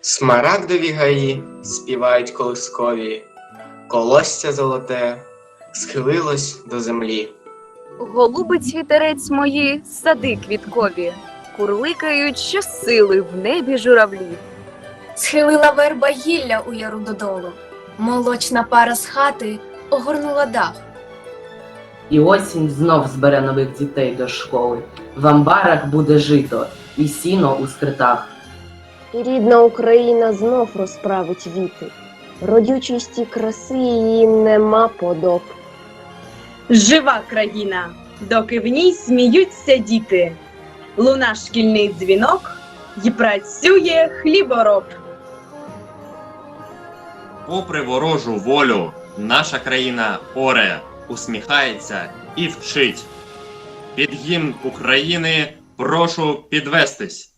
Смарагдові гаї співають колискові, колосся золоте схилилось до землі. Голубить вітерець мої сади квіткові, курликають щосили в небі журавлі. Схилила верба гілля у яру додолу, молочна пара з хати огорнула дах. І осінь знов збере нових дітей до школи. В амбарах буде жито і сіно у скритах. І рідна Україна знов розправить віти. Родючості краси її нема подоб. Жива країна, доки в ній сміються діти. Луна шкільний дзвінок і працює хлібороб. Попри ворожу волю, наша країна оре, усміхається і вчить. Під гімн України прошу підвестись.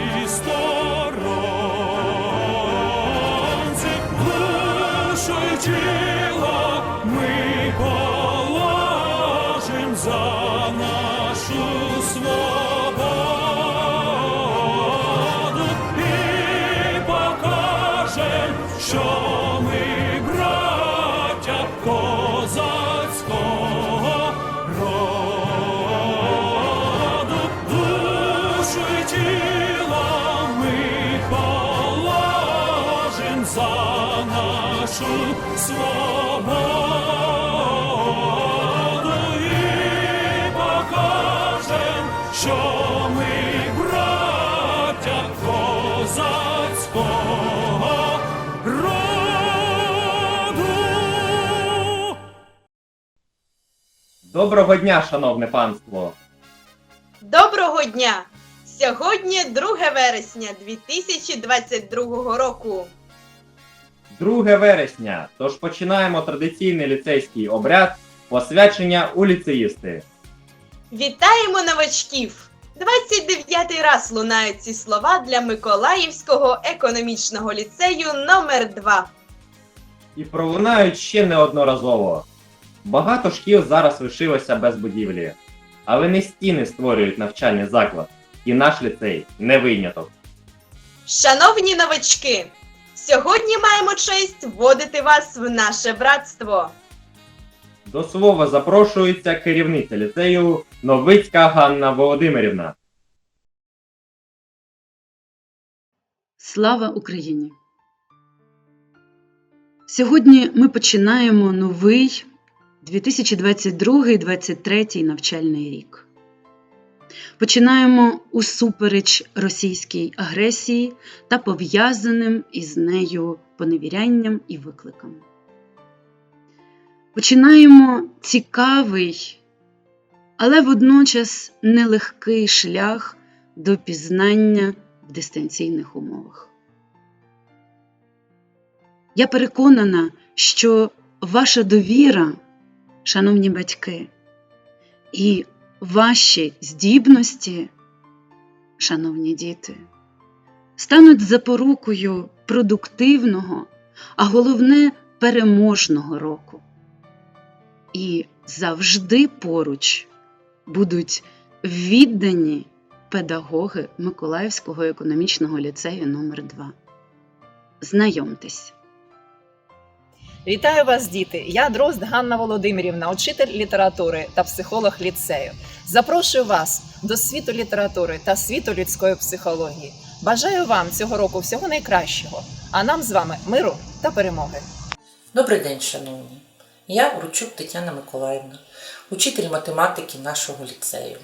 Доброго дня, шановне панство! Доброго дня! Сьогодні 2 вересня 2022 року. 2 вересня, тож починаємо традиційний ліцейський обряд посвячення у ліцеїсти. Вітаємо новачків! 29-й раз лунають ці слова для Миколаївського економічного ліцею номер 2 І пролунають ще неодноразово. Багато шкіл зараз лишилося без будівлі, але не стіни створюють навчальний заклад, і наш ліцей не виняток. Шановні новачки! Сьогодні маємо честь вводити вас в наше братство. До слова запрошується керівниця ліцею Новицька Ганна Володимирівна. Слава Україні! Сьогодні ми починаємо новий 2022-2023 навчальний рік. Починаємо усупереч російській агресії та пов'язаним із нею поневірянням і викликам. Починаємо цікавий, але водночас нелегкий шлях до пізнання в дистанційних умовах. Я переконана, що ваша довіра, шановні батьки, і ваші здібності, шановні діти, стануть запорукою продуктивного, а головне переможного року. І завжди поруч будуть віддані педагоги Миколаївського економічного ліцею номер 2 Знайомтесь. Вітаю вас, діти! Я Дрозд Ганна Володимирівна, учитель літератури та психолог ліцею. Запрошую вас до світу літератури та світу людської психології. Бажаю вам цього року всього найкращого, а нам з вами миру та перемоги. Добрий день, шановні. Я Ручук Тетяна Миколаївна, учитель математики нашого ліцею.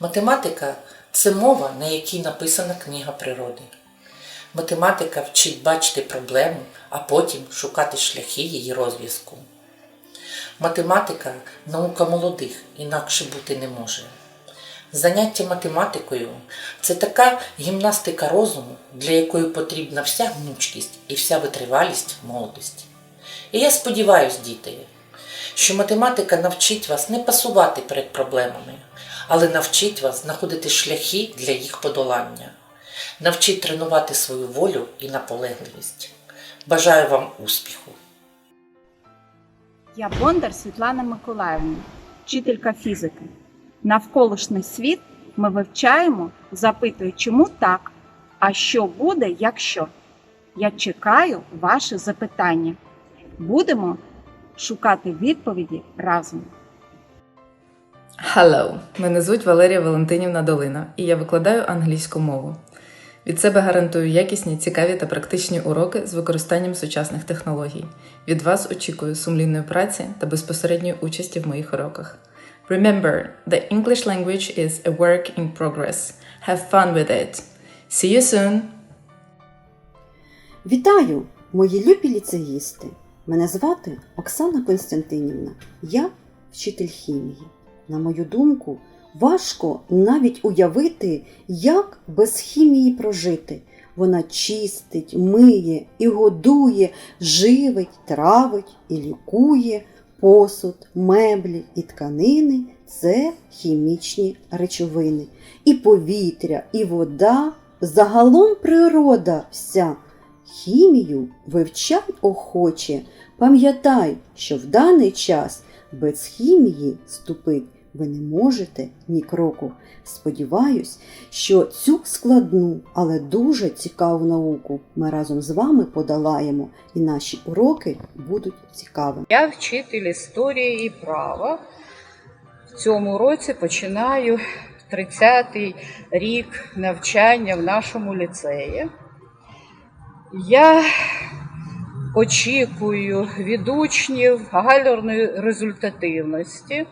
Математика Це мова, на якій написана книга природи. Математика вчить бачити проблему, а потім шукати шляхи її розв'язку. Математика наука молодих, інакше бути не може. Заняття математикою це така гімнастика розуму, для якої потрібна вся гнучкість і вся витривалість молодості. І я сподіваюся, діти, що математика навчить вас не пасувати перед проблемами, але навчить вас знаходити шляхи для їх подолання, навчить тренувати свою волю і наполегливість. Бажаю вам успіху! Я Бондар Світлана Миколаївна, вчителька фізики. Навколишній світ ми вивчаємо, запитуючи, чому так, а що буде, якщо. Я чекаю ваші запитання. Будемо шукати відповіді разом. Hello! Мене звуть Валерія Валентинівна Долина, і я викладаю англійську мову. Від себе гарантую якісні, цікаві та практичні уроки з використанням сучасних технологій. Від вас очікую сумлінної праці та безпосередньої участі в моїх уроках. Remember, the English language is a work in progress. Have fun with it. See you soon! Вітаю, мої любі ліцеїсти! Мене звати Оксана Константинівна. Я вчитель хімії. На мою думку, важко навіть уявити, як без хімії прожити. Вона чистить, миє і годує, живить, травить і лікує посуд, меблі і тканини це хімічні речовини. І повітря, і вода, загалом природа вся. Хімію вивчай охоче, пам'ятай, що в даний час без хімії ступить ви не можете ні кроку. Сподіваюсь, що цю складну, але дуже цікаву науку ми разом з вами подолаємо, і наші уроки будуть цікавими. Я вчитель історії і права. В цьому році починаю 30-й рік навчання в нашому ліцеї. Я очікую від учнів галерної результативності.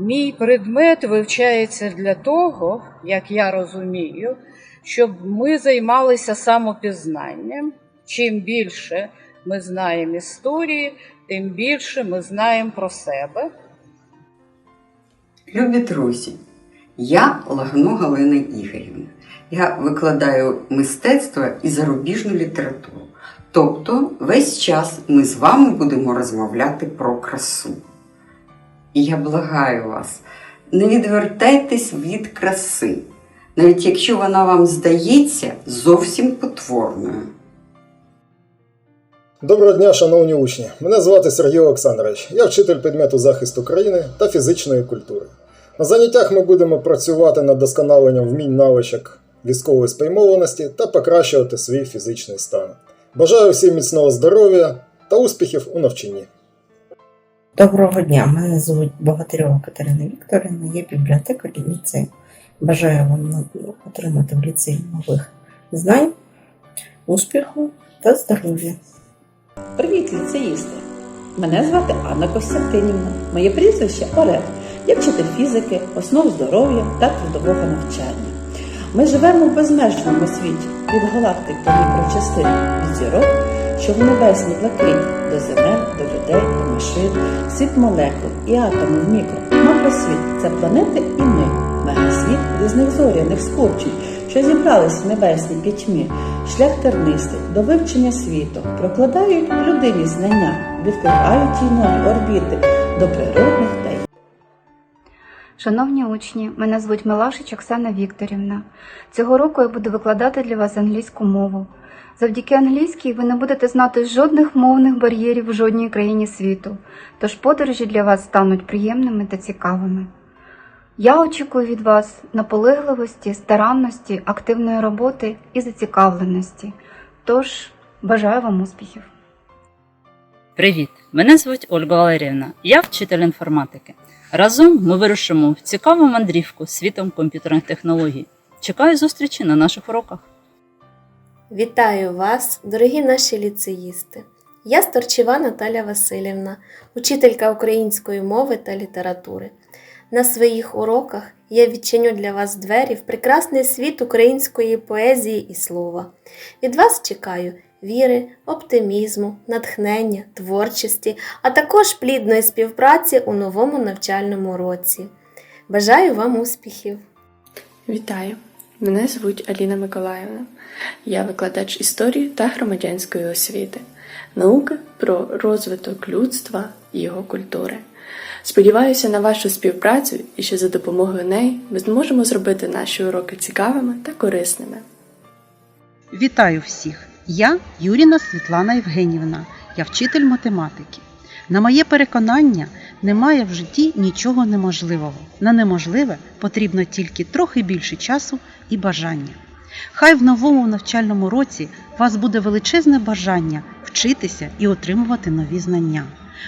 Мій предмет вивчається для того, як я розумію, щоб ми займалися самопізнанням. Чим більше ми знаємо історії, тим більше ми знаємо про себе. Любі друзі, я Лагно Галина Ігорівна. Я викладаю мистецтво і зарубіжну літературу. Тобто весь час ми з вами будемо розмовляти про красу. І я благаю вас, не відвертайтесь від краси, навіть якщо вона вам здається зовсім потворною. Доброго дня, шановні учні! Мене звати Сергій Олександрович. Я вчитель предмету захисту країни та фізичної культури. На заняттях ми будемо працювати над досконаленням вмінь навичок військової спрямованості та покращувати свій фізичний стан. Бажаю всім міцного здоров'я та успіхів у навчанні. Доброго дня, мене звуть Богатирьова Катерина Вікторівна, я бібліотекар ліцею. Бажаю вам отримати в ліцеї нових знань, успіху та здоров'я. Привіт, ліцеїсти! Мене звати Анна Костянтинівна. Моє прізвище Орел. Я вчитель фізики, основ здоров'я та трудового навчання. Ми живемо в безмежному світі від галактик до мікрочастин, від зірок, що в небесній блакиті, до земель, до людей, до машин, світ молекул і атомів мікро. Макросвіт це планети і ми, мегасвіт різних зоряних сполучень, що зібрались в небесній пітьмі, шлях тернистий до вивчення світу, прокладають людині знання, відкривають їй нові орбіти до природних та Шановні учні, мене звуть Милашич Оксана Вікторівна. Цього року я буду викладати для вас англійську мову. Завдяки англійській ви не будете знати жодних мовних бар'єрів в жодній країні світу, тож подорожі для вас стануть приємними та цікавими. Я очікую від вас наполегливості, старанності, активної роботи і зацікавленості. Тож бажаю вам успіхів! Привіт! Мене звуть Ольга Валеріївна. Я вчитель інформатики. Разом ми вирушимо в цікаву мандрівку світом комп'ютерних технологій. Чекаю зустрічі на наших уроках. Вітаю вас, дорогі наші ліцеїсти! Я Сторчева Наталя Васильівна, учителька української мови та літератури. На своїх уроках я відчиню для вас двері в прекрасний світ української поезії і слова. Від вас чекаю віри, оптимізму, натхнення, творчості, а також плідної співпраці у новому навчальному році. Бажаю вам успіхів! Вітаю! Мене звуть Аліна Миколаївна. Я викладач історії та громадянської освіти, науки про розвиток людства і його культури. Сподіваюся на вашу співпрацю і що за допомогою неї ми зможемо зробити наші уроки цікавими та корисними. Вітаю всіх! Я Юріна Світлана Євгенівна, я вчитель математики. На моє переконання, немає в житті нічого неможливого. На неможливе потрібно тільки трохи більше часу і бажання. Хай в новому навчальному році вас буде величезне бажання вчитися і отримувати нові знання.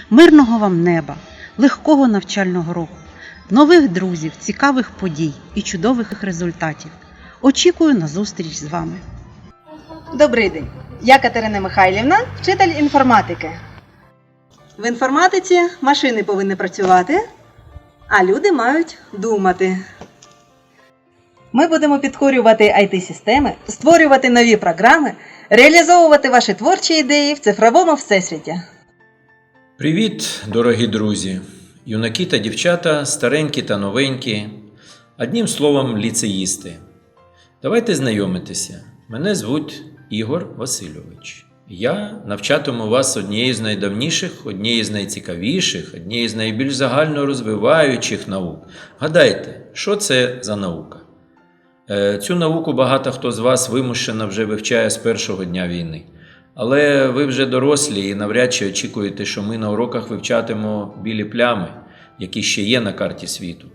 Мирного вам неба, легкого навчального року, нових друзів, цікавих подій і чудових результатів. Очікую на зустріч з вами. Добрий день. Я Катерина Михайлівна, вчитель інформатики. В інформатиці машини повинні працювати, а люди мають думати. Ми будемо підкорювати IT-системи, створювати нові програми, реалізовувати ваші творчі ідеї в цифровому всесвіті. Привіт, дорогі друзі, юнаки та дівчата, старенькі та новенькі. Одним словом, ліцеїсти. Давайте знайомитися. Мене звуть Ігор Васильович. Я навчатиму вас однієї з найдавніших, однієї з найцікавіших, однієї з найбільш загально розвиваючих наук. Гадайте, що це за наука? Е, Цю науку багато хто з вас вимушено вже вивчає з першого дня війни. Але ви вже дорослі і навряд чи очікуєте, що ми на уроках вивчатимемо білі плями, які ще є на карті світу.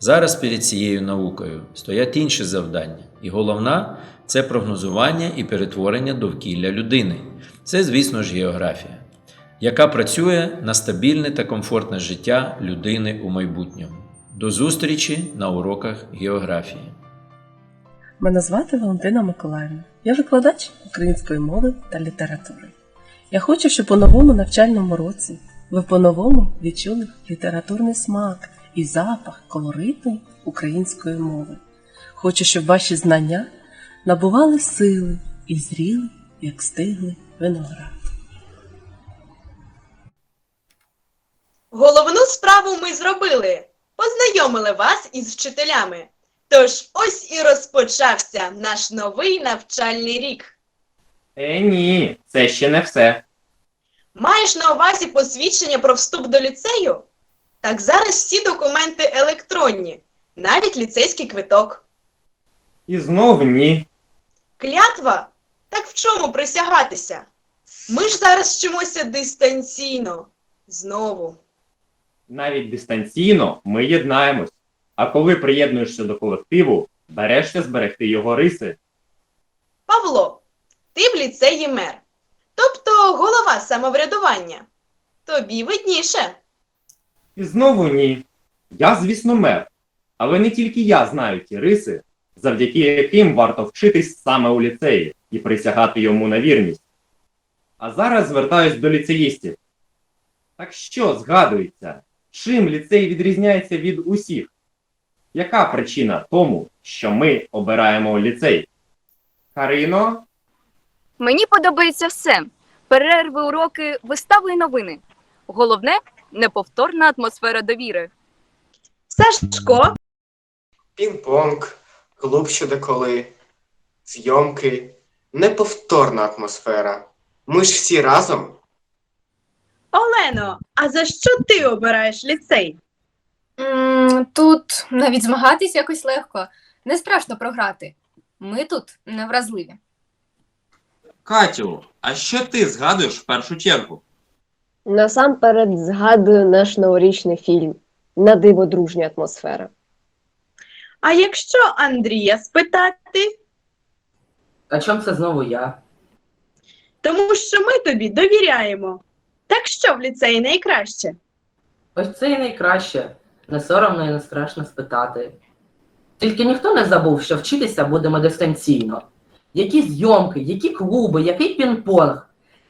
Зараз перед цією наукою стоять інші завдання, і головна це прогнозування і перетворення довкілля людини. Це, звісно ж, географія, яка працює на стабільне та комфортне життя людини у майбутньому. До зустрічі на уроках географії. Мене звати Валентина Миколаївна. Я викладач української мови та літератури. Я хочу, щоб у новому навчальному році ви по-новому відчули літературний смак і запах колориту української мови. Хочу, щоб ваші знання набували сили і зріли, як стиглий виноград. Головну справу ми зробили. Познайомили вас із вчителями. Тож ось і розпочався наш новий навчальний рік. Е, ні, це ще не все. Маєш на увазі посвідчення про вступ до ліцею? Так зараз всі документи електронні, навіть ліцейський квиток. І знов ні. Клятва? Так в чому присягатися? Ми ж зараз вчимося дистанційно. Знову. Навіть дистанційно ми єднаємось. А коли приєднуєшся до колективу, берешся зберегти його риси. Павло, ти в ліцеї мер. Тобто голова самоврядування. Тобі видніше. І знову ні. Я, звісно, мер. Але не тільки я знаю ті риси, завдяки яким варто вчитись саме у ліцеї і присягати йому на вірність. А зараз звертаюсь до ліцеїстів. Так що згадується, чим ліцей відрізняється від усіх? Яка причина тому, що ми обираємо ліцей? Карино? Мені подобається все: перерви, уроки, вистави і новини. Головне неповторна атмосфера довіри. Сашко? Пінг-понг, клуб щодо коли, зйомки, неповторна атмосфера. Ми ж всі разом. Олено, а за що ти обираєш ліцей? М, Тут навіть змагатись якось легко. Не страшно програти. Ми тут невразливі. Катю, а що ти згадуєш в першу чергу? Насамперед згадую наш новорічний фільм на диво дружня атмосфера. А якщо Андрія спитати, А чом це знову я? тому що ми тобі довіряємо. Так що в ліцеї найкраще? Ось це і найкраще. Не соромно і не страшно спитати. Тільки ніхто не забув, що вчитися будемо дистанційно. Які зйомки, які клуби, який пінг-понг.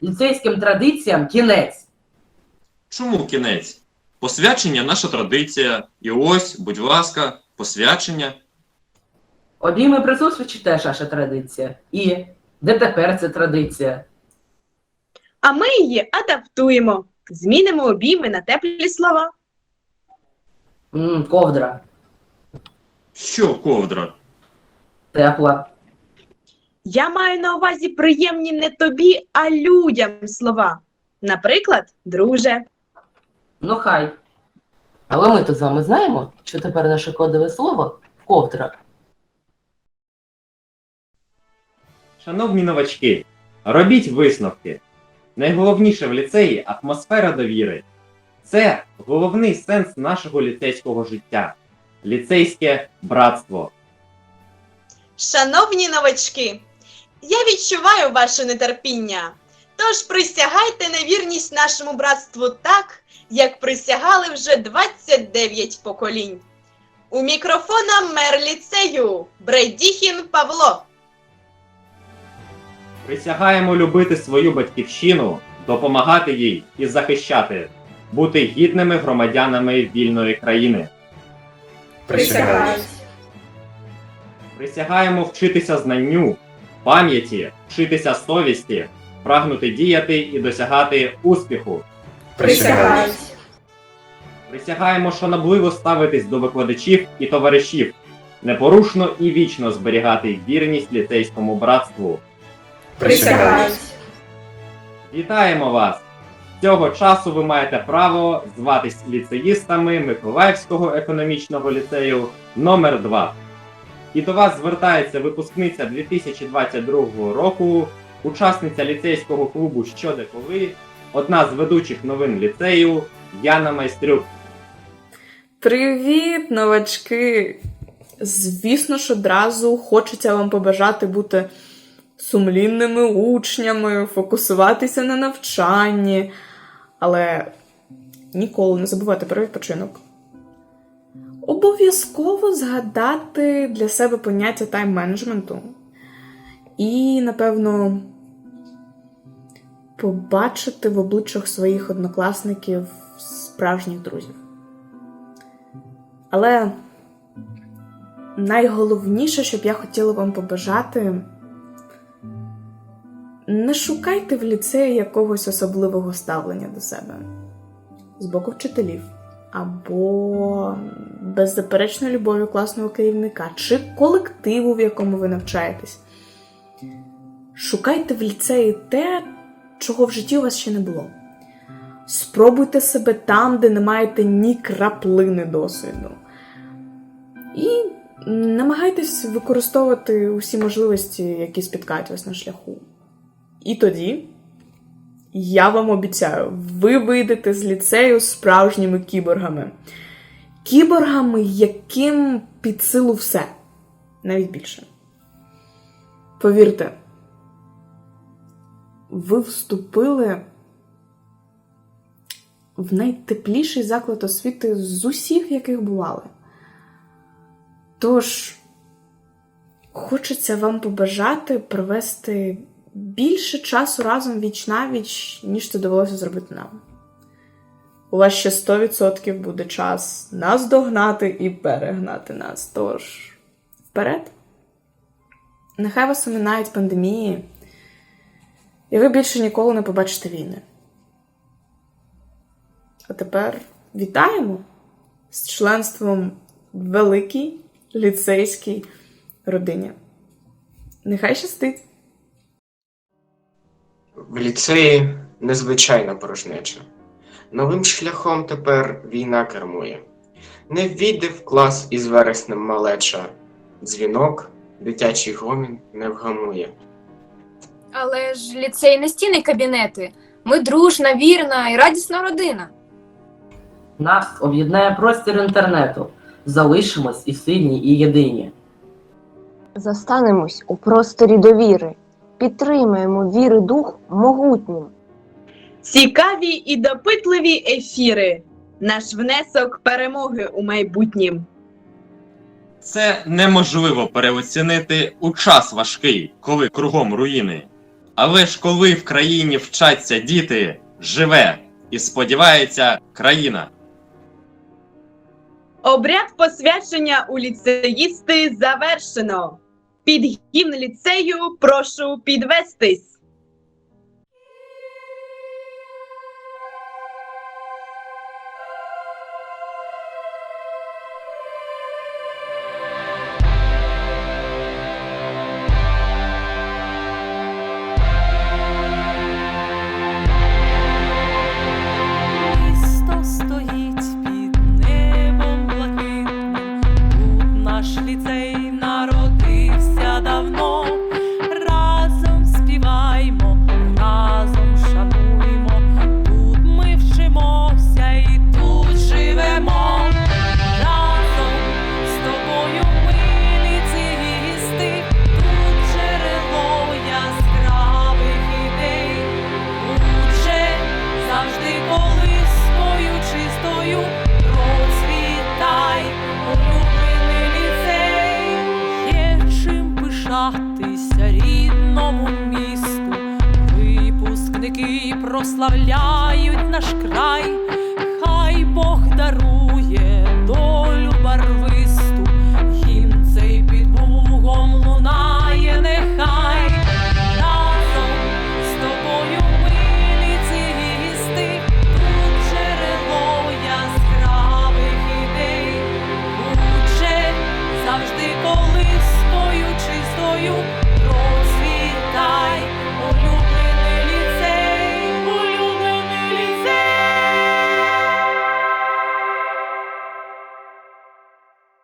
Ліцейським традиціям кінець. Чому кінець? Посвячення наша традиція. І ось, будь ласка, посвячення. Обійми при зустрічі теж наша традиція. І де тепер ця традиція? А ми її адаптуємо. Змінимо обійми на теплі слова. м ковдра. Що ковдра? Тепла. Я маю на увазі приємні не тобі, а людям слова. Наприклад, друже. Ну хай. Але ми то з вами знаємо, що тепер наше кодове слово ковдра. Шановні новачки, робіть висновки. Найголовніше в ліцеї атмосфера довіри. Це головний сенс нашого ліцейського життя. Ліцейське братство. Шановні новачки, я відчуваю ваше нетерпіння. Тож присягайте на вірність нашому братству так, як присягали вже 29 поколінь. У мікрофона мер ліцею Брейдіхін Павло. Присягаємо любити свою батьківщину, допомагати їй і захищати, бути гідними громадянами вільної країни. Присягаюсь. Присягаємо вчитися знанню, пам'яті, вчитися совісті, прагнути діяти і досягати успіху. Присягаюсь. Присягаємо шанобливо ставитись до викладачів і товаришів, непорушно і вічно зберігати вірність ліцейському братству. Присягаюсь. Вітаємо вас! З цього часу ви маєте право зватись ліцеїстами Миколаївського економічного ліцею номер 2 І до вас звертається випускниця 2022 року, учасниця ліцейського клубу Що де коли, одна з ведучих новин ліцею Яна Майстрюк. Привіт, новачки! Звісно ж, одразу хочеться вам побажати бути сумлінними учнями, фокусуватися на навчанні, але ніколи не забувайте про відпочинок. Обов'язково згадати для себе поняття тайм-менеджменту. І, напевно, побачити в обличчях своїх однокласників справжніх друзів. Але найголовніше, що б я хотіла вам побажати, не шукайте в ліцеї якогось особливого ставлення до себе з боку вчителів, або беззаперечної любові класного керівника чи колективу, в якому ви навчаєтесь. Шукайте в ліцеї те, чого в житті у вас ще не було. Спробуйте себе там, де не маєте ні краплини досвіду. І намагайтесь використовувати усі можливості, які спіткають вас на шляху. І тоді, я вам обіцяю, ви вийдете з ліцею справжніми кіборгами. Кіборгами, яким під силу все, навіть більше. Повірте, ви вступили в найтепліший заклад освіти з усіх, яких бували. Тож, хочеться вам побажати провести більше часу разом віч навіч, ніж це довелося зробити нам. У вас ще 100% буде час нас догнати і перегнати нас. Тож, вперед! Нехай вас оминають пандемії, і ви більше ніколи не побачите війни. А тепер вітаємо з членством в великій ліцейській родині. Нехай щастить! В ліцеї незвичайна порожнеча. Новим шляхом тепер війна кермує. Не ввійде в клас із вереснем малеча. Дзвінок, дитячий гомін не вгамує. Але ж ліцей не стіни кабінети. Ми дружна, вірна і радісна родина. Нас об'єднає простір інтернету. Залишимось і сильні, і єдині. Застанемось у просторі довіри, підтримаємо віри дух могутнім. Цікаві і допитливі ефіри. Наш внесок перемоги у майбутнім. Це неможливо переоцінити у час важкий, коли кругом руїни. Але ж коли в країні вчаться діти, живе і сподівається країна. Обряд посвячення у ліцеїсти завершено. Під гімн ліцею прошу підвестись. Рідному місту. Випускники прославляють наш край, хай Бог дарує.